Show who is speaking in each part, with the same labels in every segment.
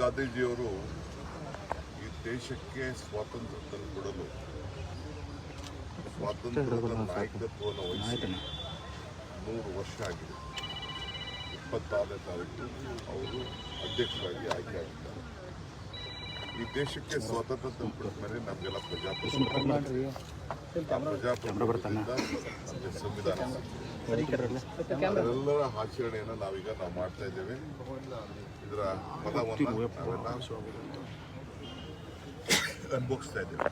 Speaker 1: ಗಾಂಧೀಜಿಯವರು ಈ ದೇಶಕ್ಕೆ ಸ್ವಾತಂತ್ರ್ಯ ತಂದುಕೊಡಲು ಸ್ವಾತಂತ್ರ್ಯದ ನಾಯಕತ್ವವನ್ನು ವಹಿಸಿ ನೂರು ವರ್ಷ ಆಗಿದೆ. ಇಪ್ಪತ್ತಾರನೇ ತಾರೀಕು ಅವರು ಅಧ್ಯಕ್ಷರಾಗಿ ಆಯ್ಕೆಯಾಗಿದ್ದಾರೆ ಈ ದೇಶಕ್ಕೆ ಸ್ವಾತಂತ್ರ್ಯ ತಂದುಕೊಡ ಮೇಲೆ ನಮಗೆಲ್ಲ ಪ್ರಜಾಪ್ರಭುತ್ವ. ಸಂವಿಧಾನ. ಎಲ್ಲರ ಅದರೆಲ್ಲರ ಆಚರಣೆಯನ್ನು ನಾವೀಗ ನಾವು ಮಾಡ್ತಾ ಇದ್ದೇವೆ. ಇದರ ಪದವನ್ನು ನಾವೆಲ್ಲ ಅನುಭವಿಸ್ತಾ ಇದ್ದೇವೆ.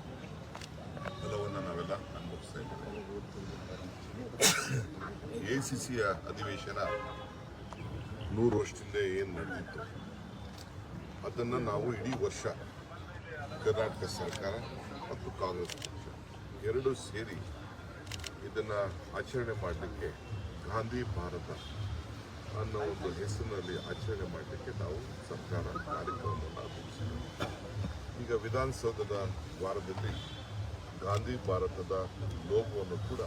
Speaker 1: ಪದವನ್ನು ನಾವೆಲ್ಲ ಅನುಭವಿಸ್ತಾ ಇದ್ದೇವೆ. ಎ ಸಿ ಸಿಯ ಅಧಿವೇಶನ ನೂರು ವರ್ಷದಿಂದ ಏನು ನಡೆದಿತ್ತು? ಅದನ್ನು ನಾವು ಇಡೀ ವರ್ಷ ಕರ್ನಾಟಕ ಸರ್ಕಾರ ಮತ್ತು ಕಾಂಗ್ರೆಸ್ ಪಕ್ಷ ಎರಡೂ ಸೇರಿ ಇದನ್ನು ಆಚರಣೆ ಮಾಡಲಿಕ್ಕೆ ಗಾಂಧಿ ಭಾರತ ಅನ್ನೋ ಒಂದು ಹೆಸರಿನಲ್ಲಿ ಆಚರಣೆ ಮಾಡಲಿಕ್ಕೆ ನಾವು ಸರ್ಕಾರ ಕಾರ್ಯಕ್ರಮವನ್ನು ಆರಂಭಿಸಿದ್ದೇವೆ ಈಗ ವಿಧಾನಸೌಧದ ವಾರದಲ್ಲಿ ಗಾಂಧಿ ಭಾರತದ ಲೋಗೋವನ್ನು ಕೂಡ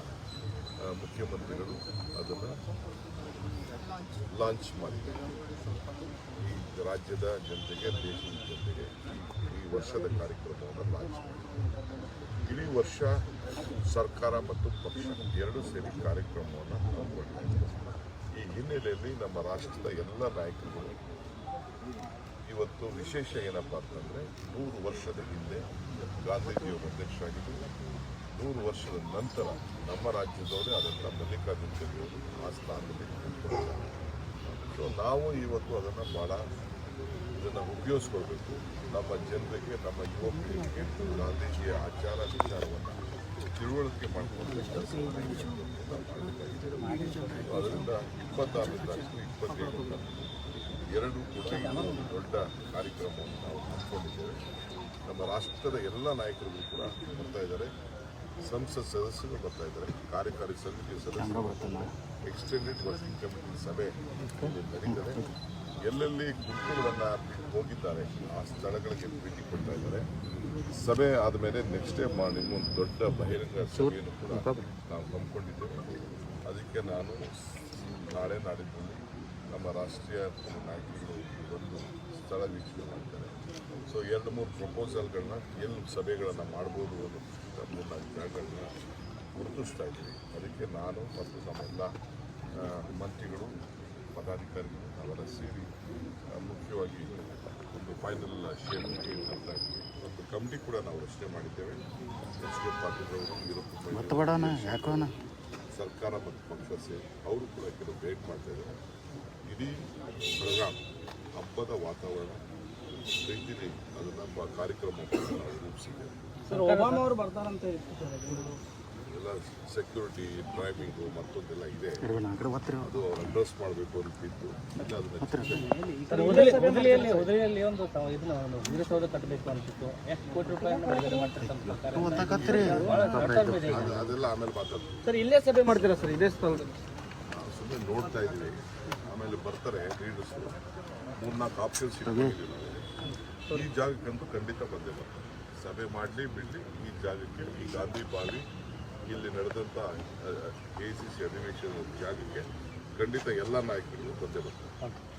Speaker 1: ಮುಖ್ಯಮಂತ್ರಿಗಳು ಅದನ್ನು ಲಾಂಚ್ ಮಾಡಿದ್ದಾರೆ. ಈ ರಾಜ್ಯದ ಜನತೆಗೆ, ದೇಶದ ಜನತೆಗೆ ವರ್ಷದ ಕಾರ್ಯಕ್ರಮವನ್ನು ಮಾಡಿದ್ದಾರೆ ಇಡೀ ವರ್ಷ ಸರ್ಕಾರ ಮತ್ತು ಪಕ್ಷ ಎರಡೂ ಸೇರಿ ಕಾರ್ಯಕ್ರಮವನ್ನು ಹಮ್ಮಿಕೊಂಡಿದೆ. ಈ ಹಿನ್ನೆಲೆಯಲ್ಲಿ ನಮ್ಮ ರಾಷ್ಟ್ರದ ಎಲ್ಲ ನಾಯಕರುಗಳು ಇವತ್ತು ವಿಶೇಷ ಏನಪ್ಪ ಅಂತಂದರೆ ನೂರು ವರ್ಷದ ಹಿಂದೆ ಗಾಂಧೀಜಿಯವರು ಅಧ್ಯಕ್ಷರಾಗಿದ್ದರು ನೂರು ವರ್ಷದ ನಂತರ ನಮ್ಮ ರಾಜ್ಯದವರೇ ಅದನ್ನು ಮಲ್ಲಿಕಾರ್ಜುನ ಖರ್ಗೆಯವರು ಆ ಸ್ಥಾನದಲ್ಲಿ ಸೊ ನಾವು ಇವತ್ತು ಅದನ್ನು ಭಾಳ ಇದನ್ನು ಉಪಯೋಗಿಸ್ಕೊಳ್ಬೇಕು. ನಮ್ಮ ಜನರಿಗೆ ನಮ್ಮ ಯುವ ಪೀಳಿಗೆಗೆ ಗಾಂಧೀಜಿಯ ಆಚಾರ ವಿಚಾರವನ್ನು ತಿಳುವಳಿಕೆ ಮಾಡಿಕೊಂಡು ಅದರಿಂದ ಇಪ್ಪತ್ತಾರನೇ ತಾರೀಕು ಇಪ್ಪತ್ತೇಳು ಎರಡು ಕೂಡ ಒಂದು ದೊಡ್ಡ ಕಾರ್ಯಕ್ರಮವನ್ನು ನಾವು ಹಮ್ಮಿಕೊಂಡಿದ್ದೇವೆ. ನಮ್ಮ ರಾಷ್ಟ್ರದ ಎಲ್ಲ ನಾಯಕರುಗಳು ಕೂಡ ಬರ್ತಾ ಇದ್ದಾರೆ. ಸಂಸತ್ ಸದಸ್ಯರು ಬರ್ತಾ ಇದ್ದಾರೆ. ಕಾರ್ಯಕಾರಿ ಸಮಿತಿ ಸದಸ್ಯರು. ಎಕ್ಸ್ಟೆಂಡೆಡ್ ವರ್ಕಿಂಗ್ ಕಮಿಟಿ ಸಭೆ ನಡೀತಾರೆ ಎಲ್ಲೆಲ್ಲಿ ಗುಂಪುಗಳನ್ನು ಹೋಗಿದ್ದಾರೆ ಆ ಸ್ಥಳಗಳಿಗೆ ಭೇಟಿ ಕೊಡ್ತಾ ಇದ್ದಾರೆ. ಸಭೆ ಆದಮೇಲೆ ನೆಕ್ಸ್ಟ್ ಡೇ ಮಾರ್ನಿಂಗ್ ಒಂದು ದೊಡ್ಡ ಬಹಿರಂಗ ಸಭೆಯನ್ನು ಕೂಡ ನಾವು ಹಮ್ಮಿಕೊಂಡಿದ್ದೇವೆ. ಅದಕ್ಕೆ ನಾನು ನಾಳೆ ನಾಡಿದ್ದಲ್ಲಿ ನಮ್ಮ ರಾಷ್ಟ್ರೀಯ ನಾಯಕರು ಒಂದು ಸ್ಥಳ ವೀಕ್ಷಣೆ ಮಾಡ್ತಾರೆ. ಸೊ ಎರಡು ಮೂರು ಪ್ರಪೋಸಲ್ಗಳನ್ನ ಎಲ್ಲಿ ಸಭೆಗಳನ್ನು ಮಾಡ್ಬೋದು ಅನ್ನೋದಕ್ಕಿಂತ ಮೂರ್ನಾಲ್ಕು ಜಾಗಗಳನ್ನ ಗುರುತಿಸ್ತಾ ಇದ್ದೀವಿ ಅದಕ್ಕೆ ನಾನು ಮತ್ತು ನಮ್ಮೆಲ್ಲ ಮಂತ್ರಿಗಳು ಪದಾಧಿಕಾರಿಗಳು ಅವರ ಸೇರಿ ಮುಖ್ಯವಾಗಿ ಒಂದು ಫೈನಲ್ ಶೇರ್ ಒಂದು ಕಮಿಟಿ ಕೂಡ ನಾವು ರಚನೆ ಮಾಡಿದ್ದೇವೆ. ಎಚ್ ಕೆ ಪಾಟೀಲ್ ಅವರು ವೀರಪ್ಪ ಸರ್ಕಾರ ಮತ್ತು ಪಕ್ಷ ಸೇರಿ ಅವರು ಕೂಡ ಕೆಲವು ಭೇಟಿ ಮಾಡ್ತಾ ಇದ್ದಾರೆ. ಇಡೀ ಬೆಳಗಾಂ ಹಬ್ಬದ ವಾತಾವರಣ ರೀತಿಲಿ ಅದನ್ನು ನಮ್ಮ ಕಾರ್ಯಕ್ರಮ ನಾವು ಎಲ್ಲ ಸೆಕ್ಯೂರಿಟಿ ಡ್ರೈವಿಂಗು ಮತ್ತೊಂದೆಲ್ಲ ಇದೆ. ಅದು ಅವ್ರು ಅಡ್ರೆಸ್ ಮಾಡಬೇಕು ಅಂತ ಇತ್ತು ಇನ್ನು ಅದನ್ನ ಅದೆಲ್ಲ ಆಮೇಲೆ ಮಾತಾಡ್ತೀವಿ.
Speaker 2: ಸರ್ ಇಲ್ಲೇ ಸಭೆ ಮಾಡ್ತೀರಾ ಸರ್? ಇದೇ ಸ್ಥಳದಲ್ಲಿ
Speaker 1: ನಾವು ಸುಮ್ಮನೆ ನೋಡ್ತಾ ಇದ್ದೀವಿ. ಆಮೇಲೆ ಬರ್ತಾರೆ ಲೀಡರ್ಸ್ ಮೂರ್ನಾಲ್ಕು ಆಪ್ಷನ್ಸ್ ಇಟ್ಕೊಂಡಿದ್ದೀವಿ ನಾವು. ಈ ಜಾಗಕ್ಕಂತೂ ಖಂಡಿತ ಬಂದೇ ಬರ್ತಾರೆ. ಸಭೆ ಮಾಡಲಿ ಬಿಡಲಿ ಈ ಜಾಗಕ್ಕೆ ಈ ಗಾಂಧಿ ಬಾವಿ ಇಲ್ಲಿ ನಡೆದಂಥ ಎ ಸಿ ಸಿ ಅಧಿವೇಶನದ ಜಾಗಕ್ಕೆ ಖಂಡಿತ ಎಲ್ಲ ನಾಯಕರು ಬಂದೇ ಬರ್ತಾರೆ